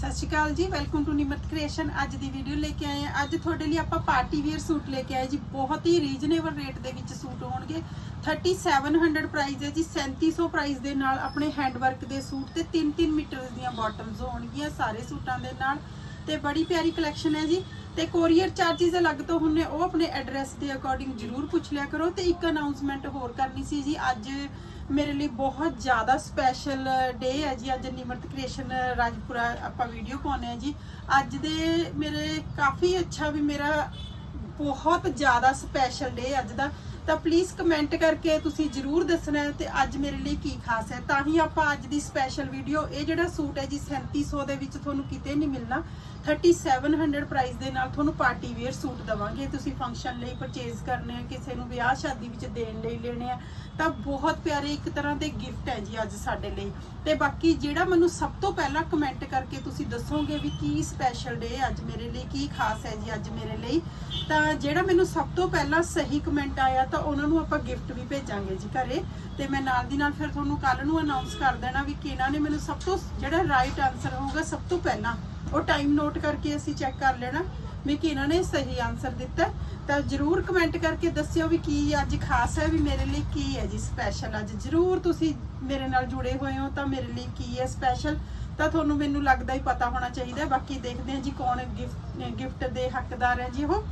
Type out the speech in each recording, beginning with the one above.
ਸਤਿ ਸ਼੍ਰੀ ਅਕਾਲ ਜੀ welcome to Nimrat creation ਅੱਜ ਦੀ ਵੀਡੀਓ ਲੈ ਕੇ ਆਏ ਹਾਂ। ਅੱਜ ਤੁਹਾਡੇ ਲਈ ਆਪਾਂ ਪਾਰਟੀ ਵੇਅਰ ਸੂਟ ਲੈ ਕੇ ਆਏ ਜੀ। ਬਹੁਤ ਹੀ ਰੀਜ਼ਨੇਬਲ ਰੇਟ ਦੇ ਵਿੱਚ ਸੂਟ ਹੋਣਗੇ। 3700 ਪ੍ਰਾਈਸ ਹੈ ਜੀ। 3700 ਪ੍ਰਾਈਸ ਦੇ ਨਾਲ ਆਪਣੇ ਹੈਂਡ ਵਰਕ ਦੇ ਸੂਟ ਤੇ 3-3 ਮੀਟਰ ਦੀਆਂ ਬਾਟਮਸ ਹੋਣਗੀਆਂ ਸਾਰੇ ਸੂਟਾਂ ਦੇ ਨਾਲ। ਤੇ ਬੜੀ ਪਿਆਰੀ ਕਲੈਕਸ਼ਨ ਹੈ ਜੀ। ਤੇ ਕੋਰੀਅਰ ਚਾਰजेस ਅਲੱਗ ਤੋਂ ਹੁੰਨੇ, ਉਹ ਆਪਣੇ ਐਡਰੈਸ ਦੇ ਅਕੋਰਡਿੰਗ ਜਰੂਰ ਪੁੱਛ ਲਿਆ ਕਰੋ। ਤੇ ਇੱਕ ਅਨਾਉਂਸਮੈਂਟ ਹੋਰ ਕਰਨੀ ਸੀ ਜੀ। ਅੱਜ ਮੇਰੇ ਲਈ ਬਹੁਤ ਜ਼ਿਆਦਾ ਸਪੈਸ਼ਲ ਡੇ ਹੈ ਜੀ। ਅੱਜ ਨਿਮਰਤ ਕ੍ਰੀਏਸ਼ਨ ਰਾਜਪੁਰਾ ਆਪਾਂ ਵੀਡੀਓ ਪਾਉਨੇ ਆ ਜੀ। ਅੱਜ ਦੇ ਮੇਰੇ ਕਾਫੀ ਅੱਛਾ ਵੀ ਮੇਰਾ ਬਹੁਤ ਜ਼ਿਆਦਾ ਸਪੈਸ਼ਲ ਡੇ ਅੱਜ ਦਾ। ਤਾਂ ਪਲੀਜ਼ ਕਮੈਂਟ ਕਰਕੇ ਤੁਸੀਂ ਜਰੂਰ ਦੱਸਣਾ ਹੈ ਤੇ ਅੱਜ ਮੇਰੇ ਲਈ ਕੀ ਖਾਸ ਹੈ। ਤਾਂ ਹੀ ਆਪਾਂ ਅੱਜ ਦੀ ਸਪੈਸ਼ਲ ਵੀਡੀਓ ਇਹ ਜਿਹੜਾ ਸੂਟ ਹੈ ਜੀ 3700 ਦੇ ਵਿੱਚ ਤੁਹਾਨੂੰ ਕਿਤੇ ਨਹੀਂ ਮਿਲਣਾ। 3700 ਪ੍ਰਾਈਸ ਦੇ ਨਾਲ ਤੁਹਾਨੂੰ ਪਾਰਟੀ ਵੇਅਰ ਸੂਟ ਦਵਾਂਗੇ। ਤੁਸੀਂ ਫੰਕਸ਼ਨ ਲਈ ਪਰਚੇਜ਼ ਕਰਨੇ ਆ, ਕਿਸੇ ਨੂੰ ਵਿਆਹ ਸ਼ਾਦੀ ਵਿੱਚ ਦੇਣ ਲਈ ਲੈਣੇ ਆ, ਤਾਂ ਬਹੁਤ ਪਿਆਰੇ ਇੱਕ ਤਰ੍ਹਾਂ ਦੇ ਗਿਫਟ ਹੈ ਜੀ ਅੱਜ ਸਾਡੇ ਲਈ। ਤੇ ਬਾਕੀ ਜਿਹੜਾ ਮੈਨੂੰ ਸਭ ਤੋਂ ਪਹਿਲਾਂ ਕਮੈਂਟ ਕਰਕੇ ਤੁਸੀਂ ਦੱਸੋਗੇ ਵੀ ਕੀ ਸਪੈਸ਼ਲ ਡੇ ਅੱਜ ਮੇਰੇ ਲਈ, ਕੀ ਖਾਸ ਹੈ ਜੀ ਅੱਜ ਮੇਰੇ ਲਈ, ਤਾਂ ਜਿਹੜਾ ਮੈਨੂੰ ਸਭ ਤੋਂ ਪਹਿਲਾਂ ਸਹੀ ਕਮੈਂਟ ਆਇਆ, ਤਾਂ ਉਹਨਾਂ ਨੂੰ ਆਪਾਂ ਗਿਫਟ ਵੀ ਭੇਜਾਂਗੇ ਜੀ ਘਰੇ। ਤੇ ਮੈਂ ਨਾਲ ਦੀ ਨਾਲ ਫਿਰ ਤੁਹਾਨੂੰ ਕੱਲ ਨੂੰ ਅਨਾਉਂਸ ਕਰ ਦੇਣਾ ਵੀ ਕਿਹਨਾਂ ਨੇ ਮੈਨੂੰ ਸਭ ਤੋਂ, ਜਿਹੜਾ ਰਾਈਟ ਆਨਸਰ ਹੋਊਗਾ ਸਭ ਤੋਂ ਪਹਿਲਾਂ। ਉਹ ਟਾਈਮ ਨੋਟ ਕਰਕੇ ਅਸੀਂ ਚੈੱਕ ਕਰ ਲੈਣਾ ਵੀ ਕਿਹਨਾਂ ਨੇ ਸਹੀ ਆਨਸਰ ਦਿੱਤਾ ਤਾਂ ਜਰੂਰ ਕਮੈਂਟ ਕਰਕੇ ਦੱਸਿਓ ਵੀ ਕੀ ਅੱਜ ਖਾਸ ਹੈ ਵੀ ਮੇਰੇ ਲਈ ਕੀ ਹੈ ਜੀ ਸਪੈਸ਼ਲ ਅੱਜ। ਜਰੂਰ ਤੁਸੀਂ ਮੇਰੇ ਨਾਲ ਜੁੜੇ ਹੋਏ ਹੋ ਤਾਂ ਮੇਰੇ ਲਈ ਕੀ ਹੈ ਸਪੈਸ਼ਲ ਤਾਂ ਤੁਹਾਨੂੰ ਮੈਨੂੰ ਲੱਗਦਾ ਹੀ ਪਤਾ ਹੋਣਾ ਚਾਹੀਦਾ ਬਾਕੀ ਦੇਖਦੇ ਹਾਂ ਜੀ ਕੌਣ ਗਿਫਟ ਗਿਫਟ ਦੇ ਹੱਕਦਾਰ ਹੈ ਜੀ ਉਹ।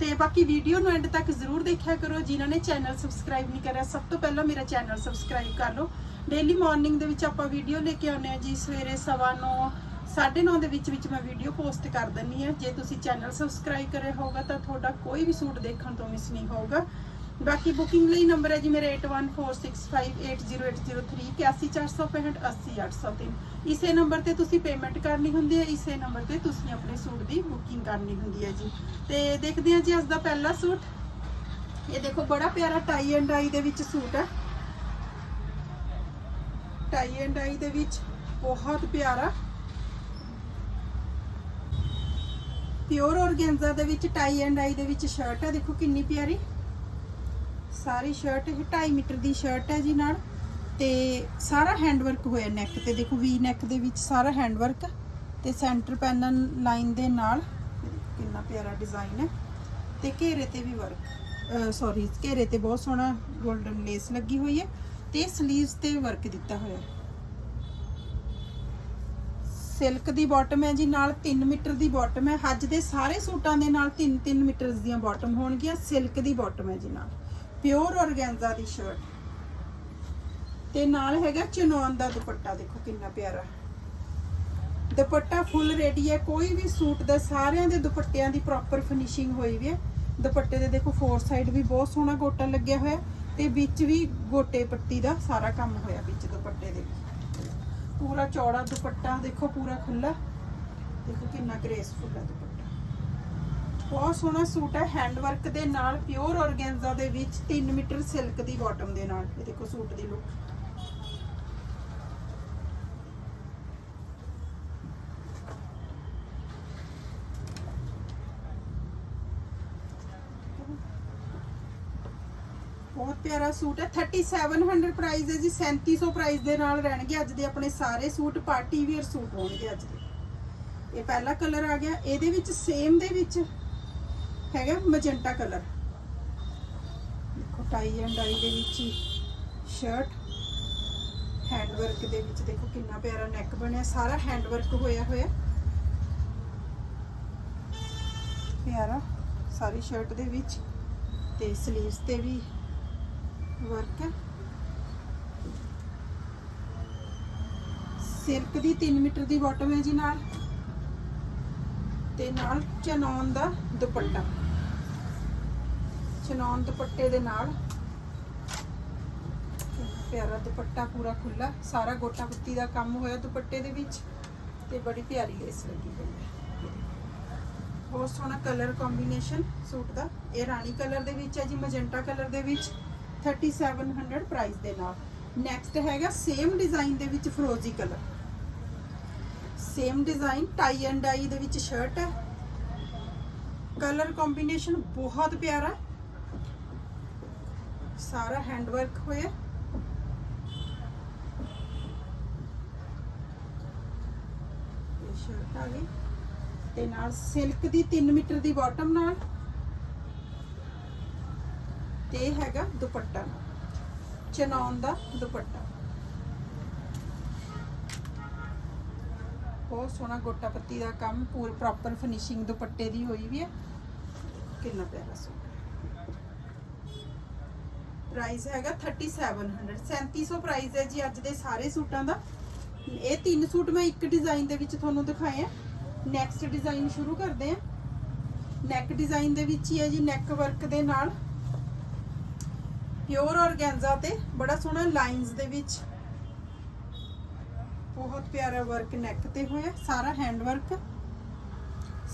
ਤੇ ਬਾਕੀ ਵੀਡੀਓ ਨੂੰ ਐਂਡ ਤੱਕ ਜ਼ਰੂਰ ਦੇਖਿਆ ਕਰੋ। ਜਿਨ੍ਹਾਂ ਨੇ ਚੈਨਲ ਸਬਸਕ੍ਰਾਈਬ ਨਹੀਂ ਕਰਿਆ, ਸਭ ਤੋਂ ਪਹਿਲਾਂ ਮੇਰਾ ਚੈਨਲ ਸਬਸਕ੍ਰਾਈਬ ਕਰ ਲਓ। ਡੇਲੀ ਮਾਰਨਿੰਗ ਦੇ ਵਿੱਚ ਆਪਾਂ ਵੀਡੀਓ ਲੈ ਕੇ ਆਉਂਦੇ ਆ ਜੀ। ਸਵੇਰੇ ਸਵਾ ਨੌ 9:30 ਦੇ ਵਿੱਚ ਵਿੱਚ ਮੈਂ ਵੀਡੀਓ ਪੋਸਟ ਕਰ ਦਿੰਨੀ ਆ ਜੇ ਤੁਸੀਂ ਚੈਨਲ ਸਬਸਕ੍ਰਾਈਬ ਕਰਿਆ ਹੋਗਾ ਤਾਂ ਤੁਹਾਡਾ ਕੋਈ ਵੀ ਸੂਟ ਦੇਖਣ ਤੋਂ ਮਿਸ ਨਹੀਂ ਹੋਊਗਾ। ਬਾਕੀ ਬੁਕਿੰਗ ਲਈ ਨੰਬਰ ਹੈ ਜੀ ਮੇਰੇ 8146580803 81465 ਇਸੇ ਨੰਬਰ ਤੇ ਤੁਸੀਂ ਪੇਮੈਂਟ ਕਰਨੀ ਹੁੰਦੀ ਹੈ, ਇਸੇ ਨੰਬਰ ਤੇ ਤੁਸੀਂ ਆਪਣੇ ਸੂਟ ਦੀ ਬੁਕਿੰਗ ਕਰਨੀ ਹੁੰਦੀ ਹੈ ਜੀ। ਤੇ ਦੇਖਦੇ ਹਾਂ ਜੀ ਅੱਜ ਦਾ ਪਹਿਲਾ ਸੂਟ। ਇਹ ਦੇਖੋ, ਬੜਾ ਪਿਆਰਾ ਟਾਈ ਐਂਡ ਡਾਈ ਦੇ ਵਿੱਚ ਸੂਟ ਹੈ। ਟਾਈ ਐਂਡ ਡਾਈ ਦੇ ਵਿੱਚ ਬਹੁਤ ਪਿਆਰਾ ਪਿਓਰ ਔਰਗੈਂਜ਼ਾ ਦੇ ਵਿੱਚ ਟਾਈ ਐਂਡ ਆਈ ਦੇ ਵਿੱਚ ਸ਼ਰਟ ਹੈ ਦੇਖੋ ਕਿੰਨੀ ਪਿਆਰੀ। ਸਾਰੀ ਸ਼ਰਟ ਇਹ 2.5 ਮੀਟਰ ਦੀ ਸ਼ਰਟ ਹੈ ਜੀ ਨਾਲ। ਤੇ ਸਾਰਾ ਹੈਂਡ ਵਰਕ ਹੋਇਆ ਨੈਕ ਤੇ। ਦੇਖੋ ਵੀ ਨੈਕ ਦੇ ਵਿੱਚ ਸਾਰਾ ਹੈਂਡ ਵਰਕ ਤੇ ਸੈਂਟਰ ਪੈਨਲ ਲਾਈਨ ਦੇ ਨਾਲ। ਕਿੰਨਾ ਪਿਆਰਾ ਡਿਜ਼ਾਈਨ ਹੈ। ਤੇ ਘੇਰੇ ਤੇ ਵੀ ਵਰਕ ਸੌਰੀ ਘੇਰੇ ਤੇ ਬਹੁਤ ਸੋਹਣਾ 골ਡਨ ਲੇਸ ਲੱਗੀ ਹੋਈ ਹੈ। ਤੇ ਸਲੀਵਸ ਤੇ ਵਰਕ ਦਿੱਤਾ ਹੋਇਆ ਹੈ। ਸਿਲਕ ਦੀ ਬਾਟਮ ਹੈ ਜੀ, ਨਾਲ 3 ਮੀਟਰ ਦੀ ਬਾਟਮ ਹੈ। ਅੱਜ ਦੇ ਸਾਰੇ ਸੂਟਾਂ ਦੇ ਨਾਲ 3-3 ਮੀਟਰ ਦੀਆਂ ਬਾਟਮ ਹੋਣਗੀਆਂ। ਸਿਲਕ ਦੀ ਬਾਟਮ ਹੈ ਜੀ ਨਾਲ। ਪਿਓਰ ਔਰਗੈਂਜ਼ਾ ਦੀ ਸ਼ਰਟ ਤੇ ਨਾਲ ਹੈਗਾ ਚਨੌਨ ਦਾ ਦੁਪੱਟਾ। ਦੇਖੋ ਕਿੰਨਾ ਪਿਆਰਾ। ਦੁਪੱਟਾ ਫੁੱਲ ਰੈਡੀ ਹੈ। ਕੋਈ ਵੀ ਸੂਟ ਦਾ ਸਾਰਿਆਂ ਦੇ ਦੁਪੱਟਿਆਂ ਦੀ ਪ੍ਰੋਪਰ ਫਿਨਿਸ਼ਿੰਗ ਹੋਈ ਵੀ ਹੈ। ਦੁਪੱਟੇ ਦੇ ਦੇਖੋ ਫੋਰ ਸਾਈਡ ਵੀ ਬਹੁਤ ਸੋਹਣਾ ਗੋਟਾ ਲੱਗਿਆ ਹੋਇਆ ਤੇ ਵਿੱਚ ਵੀ ਗੋਟੇ ਪੱਟੀ ਦਾ ਸਾਰਾ ਕੰਮ ਹੋਇਆ ਵਿੱਚ ਦੁਪੱਟੇ ਦੇ। ਪੂਰਾ ਚੌੜਾ ਦੁਪੱਟਾ ਦੇਖੋ, ਪੂਰਾ ਖੁੱਲਾ ਦੇਖੋ ਕਿੰਨਾ ਗ੍ਰੇਸਫੁਲ ਹੈ ਦੁਪੱਟਾ। ਬਹੁਤ ਸੋਹਣਾ ਸੂਟ ਹੈ ਹੈਂਡ ਵਰਕ ਦੇ ਨਾਲ ਪਿਓਰ ਔਰਗੈਂਜ਼ਾ ਦੇ ਵਿੱਚ 3 ਮੀਟਰ ਸਿਲਕ ਦੀ ਬਾਟਮ ਦੇ ਨਾਲ। ਇਹ ਦੇਖੋ ਸੂਟ ਦੀ ਲੁੱਕ ਬਹੁਤ ਪਿਆਰਾ ਸੂਟ ਹੈ। 3700 ਪ੍ਰਾਈਸ ਹੈ ਜੀ। 3700 ਪ੍ਰਾਈਸ ਦੇ ਨਾਲ ਰਹਿਣਗੇ। ਅੱਜ ਦੇ ਆਪਣੇ ਸਾਰੇ ਸੂਟ ਪਾਰਟੀ ਵੇਅਰ ਸੂਟ ਹੋਣਗੇ ਅੱਜ ਦੇ। ਇਹ ਪਹਿਲਾ ਕਲਰ ਆ ਗਿਆ। ਇਹਦੇ ਵਿੱਚ ਸੇਮ ਦੇ ਵਿੱਚ ਹੈਗਾ ਮਜੈਂਟਾ ਕਲਰ ਦੇਖੋ ਟਾਈ ਐਂਡ ਡਾਈ ਦੇ ਵਿੱਚ ਹੀ ਸ਼ਰਟ ਹੈਂਡ ਵਰਕ ਦੇ ਵਿੱਚ ਦੇਖੋ ਕਿੰਨਾ ਪਿਆਰਾ ਨੈਕ ਬਣਿਆ। ਸਾਰਾ ਹੈਂਡ ਵਰਕ ਹੋਇਆ ਹੋਇਆ। ਪਿਆਰਾ। ਸਾਰੀ ਸ਼ਰਟ ਦੇ ਵਿੱਚ ਤੇ ਸਲੀਵਸ ਤੇ ਵੀ ਵਰਕ ਹੈ। ਸਿਲਕ ਦੀ 3 ਮੀਟਰ ਦੀ ਬਾਟਮ ਹੈ ਜੀ ਨਾਲ। ਤੇ ਨਾਲ ਚਨੌਨ ਦਾ ਦੁਪੱਟਾ। ਚਨੌਨ ਦੁਪੱਟੇ ਦੇ ਨਾਲ। ਪਿਆਰਾ ਦੁਪੱਟਾ ਪੂਰਾ ਖੁੱਲਾ ਸਾਰਾ ਗੋਟਾ ਪੱਤੀ ਦਾ ਕੰਮ ਹੋਇਆ ਦੁਪੱਟੇ ਦੇ ਵਿੱਚ। ਤੇ ਬੜੀ ਪਿਆਰੀ ਲੇਸ ਲੱਗੀ ਹੋਈ ਹੈ। ਬਹੁਤ ਸੋਹਣਾ ਕਲਰ ਕੰਬੀਨੇਸ਼ਨ ਸੂਟ ਦਾ। ਇਹ ਰਾਣੀ ਕਲਰ ਦੇ ਵਿੱਚ ਹੈ ਜੀ ਮੈਜੈਂਟਾ ਕਲਰ ਦੇ ਵਿੱਚ। 3700 ਪ੍ਰਾਈਸ ਦੇ ਨਾਲ। ਨੈਕਸਟ ਹੈਗਾ ਸੇਮ ਡਿਜ਼ਾਈਨ ਦੇ ਵਿੱਚ ਫਰੋਜ਼ੀ colour. Same design tie and dye ਦੇ ਵਿੱਚ ਸ਼ਰਟ ਹੈ। ਕਲਰ ਕੰਬੀਨੇਸ਼ਨ ਬਹੁਤ ਪਿਆਰਾ ਸਾਰਾ ਹੈਂਡ ਵਰਕ ਹੋਇਆ ਸ਼ਰਟ ਆ ਗਈ। ਤੇ ਨਾਲ ਸਿਲਕ ਦੀ 3 ਮੀਟਰ ਦੀ ਬਾਟਮ ਨਾਲ। ਤੇ ਇਹ ਹੈਗਾ ਦੁਪੱਟਾ। ਚਨੌਨ ਦਾ ਦੁਪੱਟਾ। ਬਹੁਤ ਸੋਹਣਾ ਗੋਟਾ ਪੱਤੀ ਦਾ ਕੰਮ, ਪੂਰ ਪ੍ਰੋਪਰ ਫਿਨਿਸ਼ਿੰਗ ਦੁਪੱਟੇ ਦੀ ਹੋਈ ਵੀ ਹੈ। ਕਿੰਨਾ ਪਿਆਰਾ ਸੂਟ ਪ੍ਰਾਈਸ ਹੈਗਾ 3700 3700 ਪ੍ਰਾਈਸ ਹੈ ਜੀ ਅੱਜ ਦੇ ਸਾਰੇ ਸੂਟਾਂ ਦਾ। ਇਹ ਤਿੰਨ ਸੂਟ ਮੈਂ ਇੱਕ ਡਿਜ਼ਾਈਨ ਦੇ ਵਿੱਚ ਤੁਹਾਨੂੰ ਦਿਖਾਏ ਆ। ਨੈਕਸਟ ਡਿਜ਼ਾਈਨ ਸ਼ੁਰੂ ਕਰਦੇ ਆ। ਨੈਕ ਡਿਜ਼ਾਈਨ ਦੇ ਵਿੱਚ ਹੀ ਹੈ ਜੀ ਨੈਕ ਵਰਕ ਦੇ ਨਾਲ। ਪਿਓਰ ਔਰਗੈਂਜ਼ਾ ਤੇ ਬੜਾ ਸੋਹਣਾ ਲਾਈਨਸ ਦੇ ਵਿੱਚ ਬਹੁਤ ਪਿਆਰਾ ਵਰਕ ਨੈਕ ਤੇ ਹੋਇਆ, ਸਾਰਾ ਹੈਂਡ ਵਰਕ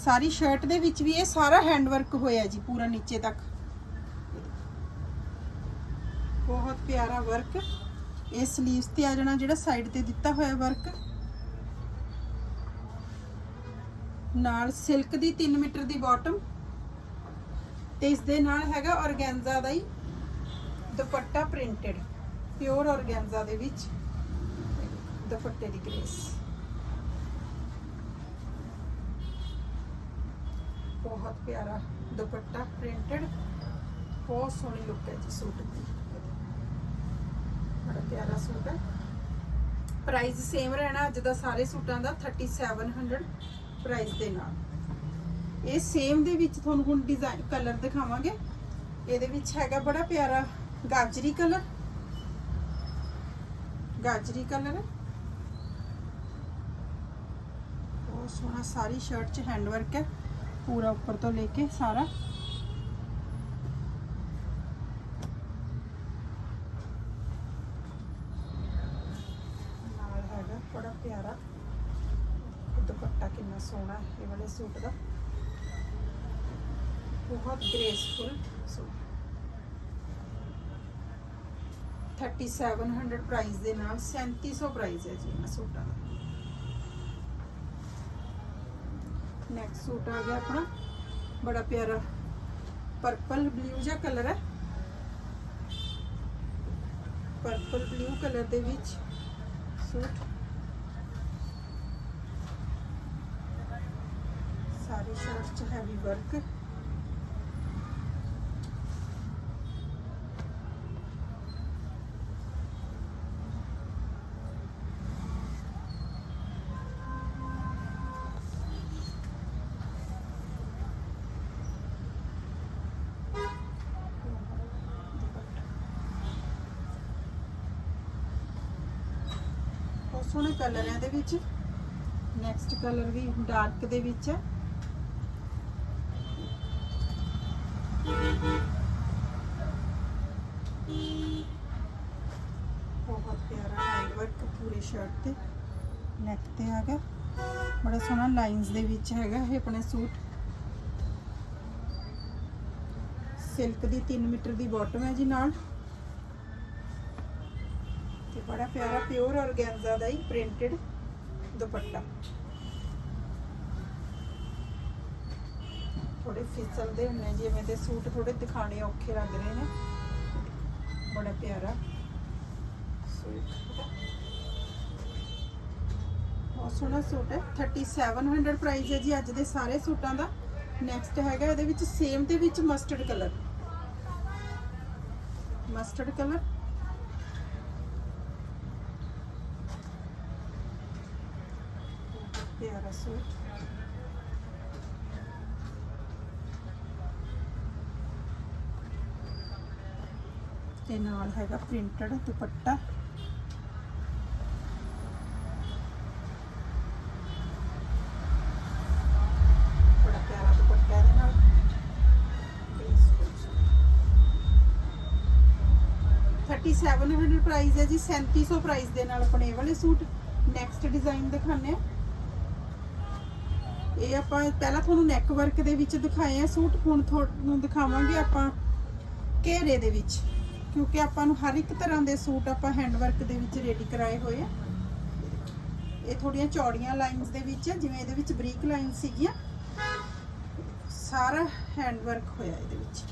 ਸਾਰੀ ਸ਼ਰਟ ਦੇ ਵਿੱਚ ਵੀ ਇਹ ਸਾਰਾ ਹੈਂਡ ਵਰਕ ਹੋਇਆ ਜੀ, ਪੂਰਾ ਨੀਚੇ ਤੱਕ। ਬਹੁਤ ਪਿਆਰਾ ਵਰਕ ਇਹ 슬ੀਵਸ ਤੇ ਆ ਜਾਣਾ, ਜਿਹੜਾ ਸਾਈਡ ਤੇ ਦਿੱਤਾ ਹੋਇਆ ਵਰਕ ਨਾਲ ਸਿਲਕ ਦੀ 3 ਮੀਟਰ ਦੀ ਬਾਟਮ ਤੇ ਇਸ ਦੇ ਨਾਲ ਹੈਗਾ ਔਰਗੈਂਜ਼ਾ ਦਾ ਹੀ ਦੁਪੱਟਾ ਪ੍ਰਿੰਟਡ ਪਿਓਰ ਔਰਗੈਂਜ਼ਾ ਦੇ ਵਿੱਚ ਦੁਪੱਟੇ ਦੀ ਗ੍ਰੇਸ ਬਹੁਤ ਪਿਆਰਾ ਦੁਪੱਟਾ ਪ੍ਰਿੰਟਡ ਬਹੁਤ ਸੋਹਣੀ ਲੁੱਕ ਹੈ ਜੀ ਸੂਟ ਦੀ। ਬੜਾ ਪਿਆਰਾ ਸੂਟ ਹੈ। ਪ੍ਰਾਈਸ ਸੇਮ ਰਹਿਣਾ ਅੱਜ ਦਾ ਸਾਰੇ ਸੂਟਾਂ ਦਾ 3700 ਪ੍ਰਾਈਸ ਦੇ ਨਾਲ। ਇਹ ਸੇਮ ਦੇ ਵਿੱਚ ਤੁਹਾਨੂੰ ਹੁਣ ਡਿਜ਼ਾਈਨ ਕਲਰ ਦਿਖਾਵਾਂਗੇ। ਇਹਦੇ ਵਿੱਚ ਹੈਗਾ ਬੜਾ ਪਿਆਰਾ ਗਾਜਰੀ ਕਲਰ? ਗਾਜਰੀ ਕਲਰ? ਬਹੁਤ ਸੋਹਣਾ, ਸਾਰੀ ਸ਼ਰਟ 'ਚ ਹੈਂਡ ਵਰਕ ਹੈ। ਪੂਰਾ ਉੱਪਰ ਤੋਂ ਲੈ ਕੇ ਸਾਰਾ। ਨਾਲ ਹੈਗਾ ਬੜਾ ਪਿਆਰਾ। ਦੁਪੱਟਾ ਕਿੰਨਾ ਸੋਹਣਾ ਇਹ ਵਾਲੇ ਸੂਟ ਦਾ। ਬਹੁਤ ਗ੍ਰੇਸਫੁਲ ਸੂਟ। 3700 ਪ੍ਰਾਈਸ ਦੇ ਨਾਲ 3700 ਪ੍ਰਾਈਸ ਹੈ ਜੀ ਇਹਨਾਂ ਸੂਟਾਂ ਦਾ ਨੈਕਸਟ ਸੂਟ ਆ ਗਿਆ ਆਪਣਾ, ਬੜਾ ਪਿਆਰਾ ਪਰਪਲ ਬਲੂ ਜਿਹਾ ਕਲਰ ਹੈ। ਪਰਪਲ ਬਲੂ ਕਲਰ ਦੇ ਵਿੱਚ ਸੂਟ। ਸਾਰੇ ਸ਼ਰਟ 'ਚ ਹੈਵੀ ਵਰਕ ਬਹੁਤ ਸੋਹਣੇ ਕਲਰ ਹੈ ਇਹਦੇ ਵਿੱਚ। ਨੈਕਸਟ ਕਲਰ ਵੀ ਡਾਰਕ ਦੇ ਵਿੱਚ ਹੈ ਬਹੁਤ ਪਿਆਰਾ ਹੈਂਡ ਪੂਰੀ ਸ਼ਰਟ ਤੇ ਨੈਕ ਤੇ ਆ ਗਿਆ। ਬੜਾ ਸੋਹਣਾ ਲਾਈਨਸ ਦੇ ਵਿੱਚ ਹੈਗਾ ਇਹ ਆਪਣੇ ਸੂਟ। ਸਿਲਕ ਦੀ 3 ਮੀਟਰ ਦੀ ਬਾਟਮ ਹੈ ਜੀ ਨਾਲ। ਬੜਾ ਪਿਆਰਾ ਪਿਓਰ ਔਰਗੈਂਜ਼ਾ ਦਾ ਹੀ ਪ੍ਰਿੰਟਡ ਦੁਪੱਟਾ। ਥੋੜੇ ਫਿਸਲਦੇ ਹੁੰਦੇ ਜਿਵੇਂ ਦੇ ਸੂਟ ਥੋੜੇ ਦਿਖਾਣੇ ਔਖੇ ਲੱਗ ਰਹੇ ਨੇ। ਬੜਾ ਪਿਆਰਾ। ਬਹੁਤ ਸੋਹਣਾ ਸੂਟ ਹੈ। 3700 ਪ੍ਰਾਈਸ ਹੈ ਜੀ ਅੱਜ ਦੇ ਸਾਰੇ ਸੂਟਾਂ ਦਾ। ਨੈਕਸਟ ਹੈਗਾ ਇਹਦੇ ਵਿੱਚ ਸੇਮ ਦੇ ਵਿੱਚ ਮਸਟਰਡ ਕਲਰ ਮਸਟਰਡ ਕਲਰ ਪਿਆਰਾ ਸੂਟ ਤੇ ਨਾਲ ਹੈਗਾ ਪ੍ਰਿੰਟਡ ਦੁਪੱਟਾ। ਬੜਾ ਪਿਆਰਾ ਦੁਪੱਟਾ ਇਹਦੇ ਨਾਲ। ਥਰਟੀ ਸੈਵਨ ਹੰਡਰਡ ਪ੍ਰਾਈਸ ਹੈ ਜੀ 3700 ਪ੍ਰਾਈਸ ਦੇ ਨਾਲ ਆਪਣੇ ਇਹ ਵਾਲੇ ਸੂਟ। ਨੈਕਸਟ ਡਿਜ਼ਾਈਨ ਦਿਖਾਣੇ ਆ ਇਹ ਆਪਾਂ ਪਹਿਲਾਂ ਤੁਹਾਨੂੰ ਨੈਕ ਵਰਕ ਦੇ ਵਿੱਚ ਦਿਖਾਏ ਆ, ਸੂਟ ਹੁਣ ਤੁਹਾਨੂੰ ਦਿਖਾਵਾਂਗੇ ਆਪਾਂ ਘੇਰੇ ਦੇ ਵਿੱਚ, ਕਿਉਂਕਿ ਆਪਾਂ ਨੂੰ ਹਰ ਇੱਕ ਤਰ੍ਹਾਂ ਦੇ ਸੂਟ ਆਪਾਂ ਹੈਂਡ ਵਰਕ ਦੇ ਵਿੱਚ ਰੈਡੀ ਕਰਾਏ ਹੋਏ ਆ। ਇਹ ਥੋੜੀਆਂ ਚੌੜੀਆਂ ਲਾਈਨਸ ਦੇ ਵਿੱਚ ਜਿਵੇਂ ਇਹਦੇ ਵਿੱਚ ਬਰੀਕ ਲਾਈਨ ਸੀਗੀਆਂ। ਸਾਰਾ ਹੈਂਡ ਵਰਕ ਹੋਇਆ ਇਹਦੇ ਵਿੱਚ।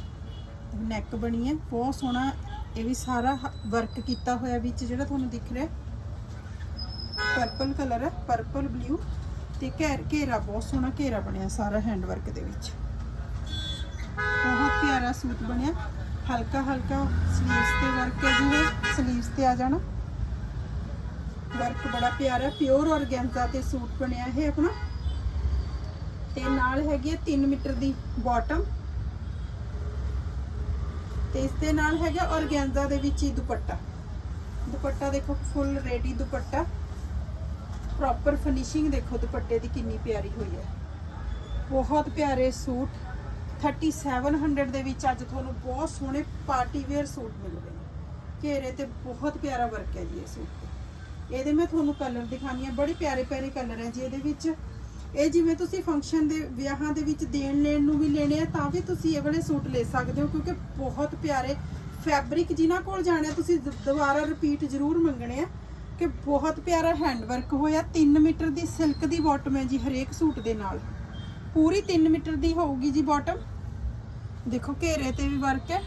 ਨੈਕ ਬਣੀ ਹੈ ਬਹੁਤ ਸੋਹਣਾ ਇਹ ਵੀ ਸਾਰਾ ਵਰਕ ਕੀਤਾ ਹੋਇਆ ਵਿੱਚ ਜਿਹੜਾ ਤੁਹਾਨੂੰ ਦਿਖ ਰਿਹਾ। ਪਰਪਲ ਕਲਰ ਹੈ ਪਰਪਲ ਬਲੂ ਤੇ ਘੇਰ ਘੇਰਾ ਬਹੁਤ ਸੋਹਣਾ ਘੇਰਾ ਬਣਿਆ ਸਾਰਾ ਹੈਂਡ ਵਰਕ ਦੇ ਵਿੱਚ। ਬਹੁਤ ਪਿਆਰਾ ਸੂਟ ਬਣਿਆ। ਹਲਕਾ ਹਲਕਾ ਸਲੀਵਸ ਤੇ ਵਰਕ ਹੈ ਜੀ ਇਹ ਸਲੀਵਸ ਤੇ ਆ ਜਾਣਾ। ਵਰਕ ਬੜਾ ਪਿਆਰਾ ਪਿਓਰ ਔਰਗੈਂਜ਼ਾ ਤੇ ਸੂਟ ਬਣਿਆ ਇਹ ਆਪਣਾ। ਤੇ ਨਾਲ ਹੈਗੀ ਹੈ 3 ਮੀਟਰ ਦੀ ਬਾਟਮ ਤੇ ਇਸ ਦੇ ਨਾਲ ਹੈਗਾ ਔਰਗੈਂਜ਼ਾ ਦੇ ਵਿੱਚ ਹੀ ਦੁਪੱਟਾ। ਦੁਪੱਟਾ ਦੇਖੋ ਫੁੱਲ ਰੈਡੀ ਦੁਪੱਟਾ। ਪ੍ਰੋਪਰ ਫਿਨਿਸ਼ਿੰਗ ਦੇਖੋ ਦੁਪੱਟੇ ਦੀ ਕਿੰਨੀ ਪਿਆਰੀ ਹੋਈ ਹੈ। ਬਹੁਤ ਪਿਆਰੇ ਸੂਟ। 3700 ਦੇ ਵਿੱਚ ਅੱਜ ਤੁਹਾਨੂੰ ਬਹੁਤ ਸੋਹਣੇ ਪਾਰਟੀ ਵੇਅਰ ਸੂਟ ਮਿਲਦੇ ਨੇ। ਘੇਰੇ ਤੇ ਬਹੁਤ ਪਿਆਰਾ ਵਰਕ ਹੈ ਜੀ ਇਹ ਸੂਟ ਤੇ। ਇਹਦੇ ਮੈਂ ਤੁਹਾਨੂੰ ਕਲਰ ਦਿਖਾਣੀ ਆ ਬੜੇ ਪਿਆਰੇ ਪਿਆਰੇ ਕਲਰ ਹੈ ਜੀ ਇਹਦੇ ਵਿੱਚ। ਇਹ ਜਿਵੇਂ ਤੁਸੀਂ ਫੰਕਸ਼ਨ ਦੇ ਵਿਆਹਾਂ ਦੇ ਵਿੱਚ ਦੇਣ ਲੈਣ ਨੂੰ ਵੀ ਲੈਣੇ ਆ, ਤਾਂ ਵੀ ਤੁਸੀਂ ਇਹ ਵਾਲੇ ਸੂਟ ਲੈ ਸਕਦੇ ਹੋ, ਕਿਉਂਕਿ ਬਹੁਤ ਪਿਆਰੇ ਫੈਬਰਿਕ ਜਿਨ੍ਹਾਂ ਕੋਲ ਜਾਣਾ, ਤੁਸੀਂ ਦੁਬਾਰਾ ਰਿਪੀਟ ਜ਼ਰੂਰ ਮੰਗਣੇ ਆ। ਕਿ ਬਹੁਤ ਪਿਆਰਾ ਹੈਂਡ ਵਰਕ ਹੋਇਆ। 3 ਮੀਟਰ ਦੀ ਸਿਲਕ ਦੀ ਬਾਟਮ ਹੈ ਜੀ ਹਰੇਕ ਸੂਟ ਦੇ ਨਾਲ। ਪੂਰੀ 3 ਮੀਟਰ ਦੀ ਹੋਊਗੀ ਜੀ ਬਾਟਮ ਦੇਖੋ ਘੇਰੇ ਤੇ ਵੀ ਵਰਕ ਹੈ।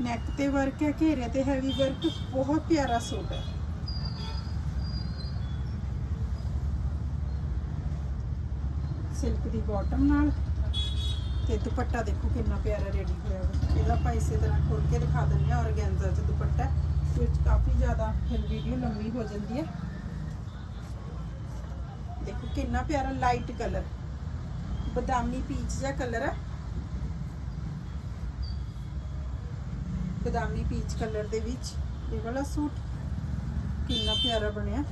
ਨੈਕ ਤੇ ਵਰਕ ਹੈ, ਘੇਰੇ ਤੇ ਹੈਵੀ ਵਰਕ ਬਹੁਤ ਪਿਆਰਾ ਸੂਟ ਹੈ। ਸਿਲਕ ਦੀ ਬਾਟਮ ਨਾਲ ਤੇ ਦੁਪੱਟਾ ਦੇਖੋ ਕਿੰਨਾ ਪਿਆਰਾ ਰੈਡੀ ਹੋਇਆ ਵਾ ਇਹਦਾ ਆਪਾਂ ਇਸੇ ਤਰ੍ਹਾਂ ਖੋਲ ਕੇ ਦਿਖਾ ਦਿੰਦੇ ਆ ਔਰਗੈਂਜ਼ਾ ਚ ਦੁਪੱਟਾ ਵਿੱਚ ਕਾਫੀ ਜ਼ਿਆਦਾ ਫਿਰ ਵੀਡੀਓ ਲੰਮੀ ਹੋ ਜਾਂਦੀ ਹੈ। ਦੇਖੋ ਕਿੰਨਾ ਪਿਆਰਾ ਲਾਈਟ ਕਲਰ ਬਦਾਮੀ ਪੀਚ ਜਿਹਾ ਕਲਰ ਹੈ। ਬਦਾਮੀ ਪੀਚ ਕਲਰ ਦੇ ਵਿੱਚ ਇਹ ਵਾਲਾ ਸੂਟ ਕਿੰਨਾ ਪਿਆਰਾ ਬਣਿਆ।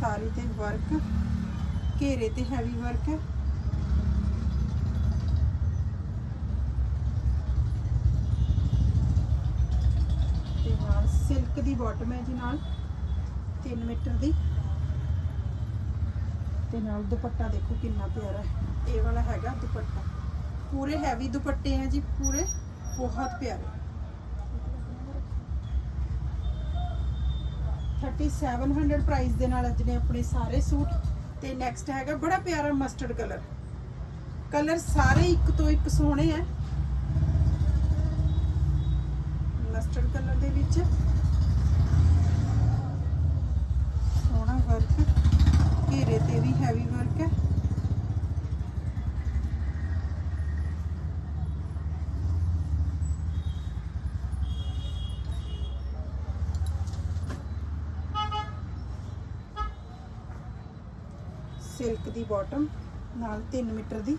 ਸਾਰੀ ਤੇ ਵਰਕ ਘੇਰੇ ਤੇ ਹੈਵੀ ਵਰਕ ਹੈ ਤੇ ਨਾਲ ਦੀ ਬਾਟਮ ਹੈ ਜੀ ਨਾਲ 3 ਮੀਟਰ ਦੀ। ਤੇ ਨਾਲ ਦੁਪੱਟਾ ਦੇਖੋ ਕਿੰਨਾ ਪਿਆਰਾ ਹੈ। ਇਹ ਵਾਲਾ ਹੈਗਾ ਦੁਪੱਟਾ। ਪੂਰੇ ਹੈਵੀ ਦੁਪੱਟੇ ਹੈ ਜੀ, ਪੂਰੇ ਬਹੁਤ ਪਿਆਰੇ। 3700 ਪ੍ਰਾਈਸ ਦੇ ਨਾਲ ਅੱਜ ਨੇ ਆਪਣੇ ਸਾਰੇ ਸੂਟ। ਤੇ ਨੈਕਸਟ ਹੈਗਾ ਬੜਾ ਪਿਆਰਾ ਮਸਟਰਡ ਕਲਰ ਕਲਰ ਸਾਰੇ ਇੱਕ ਤੋਂ ਇੱਕ ਸੋਹਣੇ ਆ ਮਸਟਰਡ ਕਲਰ ਦੇ ਵਿੱਚ ਵਰਕ ਘੇਰੇ ਤੇ ਵੀ ਹੈਵੀ ਵਰਕ ਹੈ। ਸਿਲਕ ਦੀ ਬਾਟਮ ਨਾਲ 3 ਮੀਟਰ ਦੀ।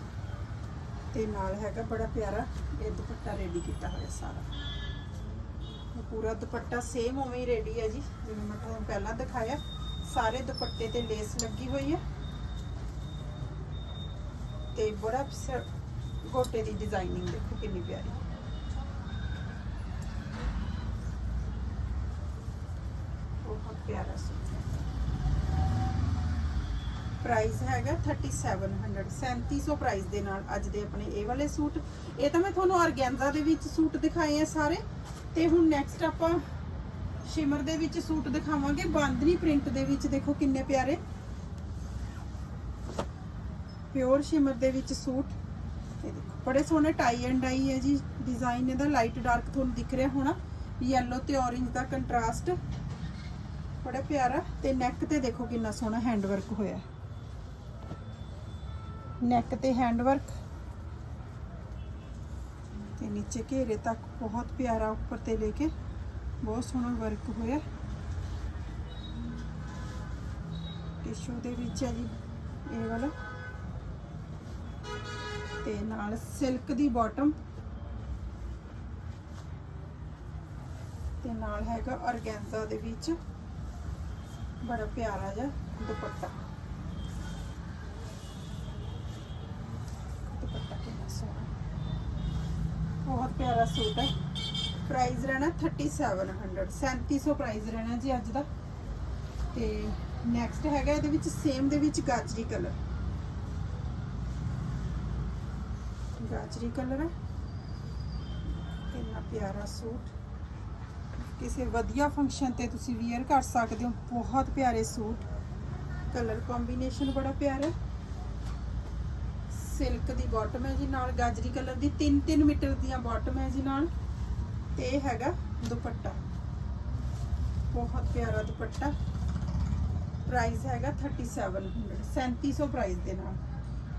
ਤੇ ਨਾਲ ਹੈਗਾ ਬੜਾ ਪਿਆਰਾ ਇਹ ਦੁਪੱਟਾ ਰੈਡੀ ਕੀਤਾ ਹੋਇਆ ਸਾਰਾ। ਇਹ ਪੂਰਾ ਦੁਪੱਟਾ ਸੇਮ ਉਵੇਂ ਹੀ ਰੈਡੀ ਹੈ ਜੀ, ਜਿਵੇਂ ਮੈਂ ਤੁਹਾਨੂੰ ਪਹਿਲਾਂ ਦਿਖਾਇਆ। ਸਾਰੇ ਦੁਪੱਟੇ ਤੇ ਲੇਸ ਲੱਗੀ ਹੋਈ ਹੈ। ਤੇ ਬੜਾ ਗੋਟੇ ਦੀ ਡਿਜ਼ਾਈਨਿੰਗ ਦੇਖੋ ਕਿੰਨੀ ਪਿਆਰੀ। ਬਹੁਤ ਪਿਆਰਾ ਸੂਟ ਪ੍ਰਾਈਸ ਹੈਗਾ 3700 3700 ਪ੍ਰਾਈਸ ਦੇ ਨਾਲ ਅੱਜ ਦੇ ਆਪਣੇ ਇਹ ਵਾਲੇ ਸੂਟ। ਇਹ ਤਾਂ ਮੈਂ ਤੁਹਾਨੂੰ ਆਰਗੈਂਜ਼ਾ ਦੇ ਵਿੱਚ ਸੂਟ ਦਿਖਾਏ ਆ ਸਾਰੇ। ਤੇ ਹੁਣ ਨੈਕਸਟ ਆਪਾਂ ਸ਼ਿਮਰ ਦੇ ਵਿੱਚ ਸੂਟ ਦਿਖਾਵਾਂਗੇ ਬਾਂਦਨੀ ਪ੍ਰਿੰਟ ਦੇ ਵਿੱਚ ਦੇਖੋ ਕਿੰਨੇ ਪਿਆਰੇ। ਪਿਓਰ ਸ਼ਿਮਰ ਦੇ ਵਿੱਚ ਸੂਟ। ਇਹ ਦੇਖੋ, ਬੜੇ ਸੋਹਣੇ ਟਾਈ ਐਂਡ ਡਾਈ ਹੈ ਜੀ ਡਿਜ਼ਾਈਨ ਇਹਦਾ ਲਾਈਟ ਡਾਰਕ ਤੁਹਾਨੂੰ ਦਿਖ ਰਿਹਾ ਹੋਣਾ। ਯੈਲੋ ਤੇ orange ਦਾ ਕੰਟਰਾਸਟ ਬੜਾ ਪਿਆਰਾ, ਤੇ ਨੈਕ ਤੇ ਦੇਖੋ ਕਿੰਨਾ ਸੋਹਣਾ ਹੈਂਡ ਵਰਕ ਹੋਇਆ ਨੈਕ ਤੇ ਹੈਂਡ ਵਰਕ ਤੇ ਨੀਚੇ ਘੇਰੇ ਤੱਕ ਬਹੁਤ ਪਿਆਰਾ ਉੱਪਰ ਤੇ ਲੈ ਕੇ ਬਹੁਤ ਸੋਹਣਾ ਵਰਕ ਹੋਇਆ। ਟਿਸ਼ੂ ਦੇ ਵਿੱਚ ਹੈ ਜੀ, ਇਹ ਵਾਲਾ। ਤੇ ਨਾਲ ਸਿਲਕ ਦੀ ਬਾਟਮ ਤੇ ਨਾਲ ਹੈਗਾ ਆਰਗੈਂਜ਼ਾ ਦੇ ਵਿੱਚ। ਬੜਾ ਪਿਆਰਾ ਜਿਹਾ ਦੁਪੱਟਾ। ਦੁਪੱਟਾ ਕਿੰਨਾ ਸੋਹਣਾ। ਬਹੁਤ ਪਿਆਰਾ ਸੂਟ ਹੈ। ਪ੍ਰਾਈਸ ਰਹਿਣਾ 3700 3700 ਪ੍ਰਾਈਸ ਰਹਿਣਾ ਜੀ ਅੱਜ ਦਾ। ਤੇ ਨੈਕਸਟ ਹੈਗਾ ਇਹਦੇ ਵਿੱਚ ਸੇਮ ਦੇ ਵਿੱਚ ਗਾਜਰੀ ਕਲਰ ਗਾਜਰੀ ਕਲਰ ਹੈ। ਕਿੰਨਾ ਪਿਆਰਾ ਸੂਟ। ਕਿਸੇ ਵਧੀਆ ਫੰਕਸ਼ਨ ਤੇ ਤੁਸੀਂ ਵੇਅਰ ਕਰ ਸਕਦੇ ਹੋ। ਬਹੁਤ ਪਿਆਰੇ ਸੂਟ। ਕਲਰ ਕੰਬੀਨੇਸ਼ਨ ਬੜਾ ਪਿਆਰਾ ਹੈ। ਸਿਲਕ ਦੀ ਬਾਟਮ ਹੈ ਜੀ ਨਾਲ, ਗਾਜਰੀ ਕਲਰ ਦੀ 3-3 ਮੀਟਰ ਦੀਆਂ ਬਾਟਮ ਹੈ ਜੀ ਨਾਲ। ਤੇ ਇਹ ਹੈਗਾ ਦੁਪੱਟਾ। ਬਹੁਤ ਪਿਆਰਾ ਦੁਪੱਟਾ। ਪ੍ਰਾਈਸ ਹੈਗਾ 3700 3700 ਪ੍ਰਾਈਸ ਦੇ ਨਾਲ।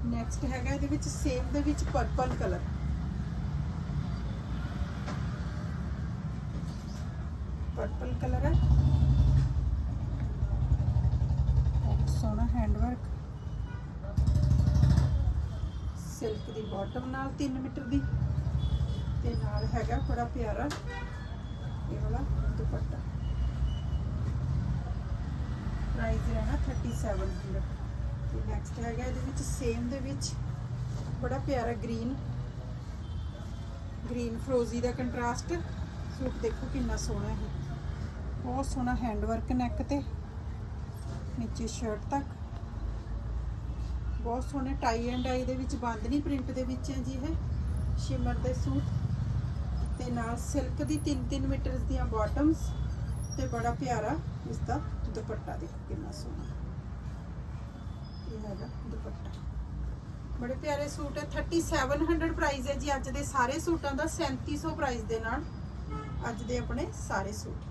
ਨੈਕਸਟ ਹੈਗਾ ਇਹਦੇ ਵਿੱਚ ਸੇਮ ਦੇ ਵਿੱਚ ਪਰਪਲ ਕਲਰ ਪਰਪਲ ਕਲਰ ਹੈ। ਬਹੁਤ ਸੋਹਣਾ ਹੈਂਡਵਰਕ ਸਿਲਕ ਦੀ ਬਾਟਮ ਨਾਲ 3 ਮੀਟਰ ਦੀ। ਤੇ ਨਾਲ ਹੈਗਾ ਬੜਾ ਪਿਆਰਾ। ਇਹ ਵਾਲਾ ਦੁਪੱਟਾ। ਪ੍ਰਾਈਸ ਹੈਗਾ 3700 ਤੇ ਨੈਕਸਟ ਹੈਗਾ ਇਹਦੇ ਵਿੱਚ ਸੇਮ ਦੇ ਵਿੱਚ ਬੜਾ ਪਿਆਰਾ ਗ੍ਰੀਨ ਗ੍ਰੀਨ ਫਰੋਜ਼ੀ ਦਾ ਕੰਟਰਾਸਟ ਸੂਟ ਦੇਖੋ ਕਿੰਨਾ ਸੋਹਣਾ ਹੈ। ਬਹੁਤ ਸੋਹਣਾ ਹੈਂਡ ਵਰਕ ਨੈਕ ਤੇ। ਨੀਚੇ ਸ਼ਰਟ ਤੱਕ। ਬਹੁਤ ਸੋਹਣੇ ਟਾਈ ਐਂਡ ਆਈ ਦੇ ਵਿੱਚ ਬਾਂਦਨੀ ਪ੍ਰਿੰਟ ਦੇ ਵਿੱਚ ਹੈ ਜੀ ਇਹ। ਸ਼ਿਮਰ ਦੇ ਸੂਟ। ਤੇ ਨਾਲ ਸਿਲਕ ਦੀ 3-3 ਮੀਟਰ ਦੀਆਂ ਬਾਟਮਸ ਤੇ ਬੜਾ ਪਿਆਰਾ ਇਸ ਦਾ ਦੁਪੱਟਾ ਦੇਖੋ ਕਿੰਨਾ ਸੋਹਣਾ। ਇਹ ਹੈਗਾ ਦੁਪੱਟਾ। ਬੜੇ ਪਿਆਰੇ ਸੂਟ ਹੈ 3700 ਪ੍ਰਾਈਸ ਹੈ ਜੀ। ਅੱਜ ਦੇ ਸਾਰੇ ਸੂਟਾਂ ਦਾ 3700 ਪ੍ਰਾਈਸ ਦੇ ਨਾਲ ਅੱਜ ਦੇ ਆਪਣੇ ਸਾਰੇ ਸੂਟ।